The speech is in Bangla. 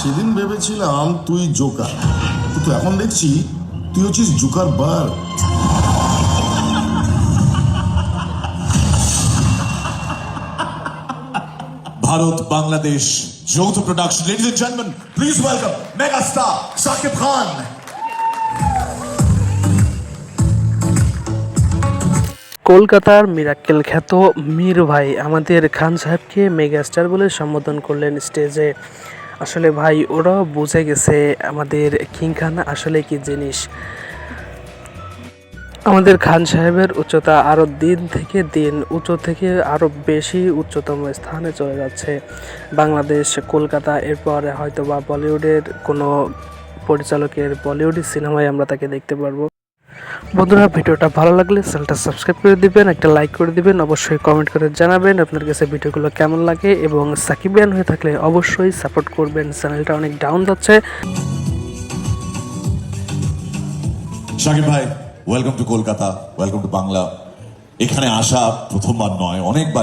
সেদিন ভেবেছিলাম তুই জোকার। কিন্তু এখন দেখছি তুই হচ্ছিস জোকার বার। ভারত বাংলাদেশ যৌথ production ladies and gentleman please welcome mega star Shakib Khan কলকাতার মিরাক্কেল খ্যাত মীর ভাই আমাদের খান সাহেবকে মেগাস্টার বলে সম্বোধন করলেন স্টেজে আসলে ভাই, ওরাও বুঝে গেছে আমাদের কিং খান আসলে কি জিনিস। আমাদের খান সাহেবের উচ্চতা আরও দিন থেকে দিন উঁচু থেকে আরও বেশি উচ্চতম স্থানে চলে যাচ্ছে। বাংলাদেশ, কলকাতা, এরপরে হয়তো বা বলিউডের কোনো পরিচালকের বলিউডের সিনেমায় আমরা তাকে দেখতে পারব। বন্ধুরা, ভিডিওটা ভালো লাগলে চ্যানেলটা সাবস্ক্রাইব করে দিবেন, একটা লাইক করে দিবেন, অবশ্যই কমেন্ট করে জানাবেন আপনার কাছে ভিডিওগুলো কেমন লাগে এবং সাকিব ব্যান হয়ে থাকলে অবশ্যই সাপোর্ট করবেন, চ্যানেলটা অনেক ডাউন যাচ্ছে। শাকিব ভাই welcome to Kolkata welcome to Bangla. এখানে আসা প্রথমবার নয়, অনেকবার।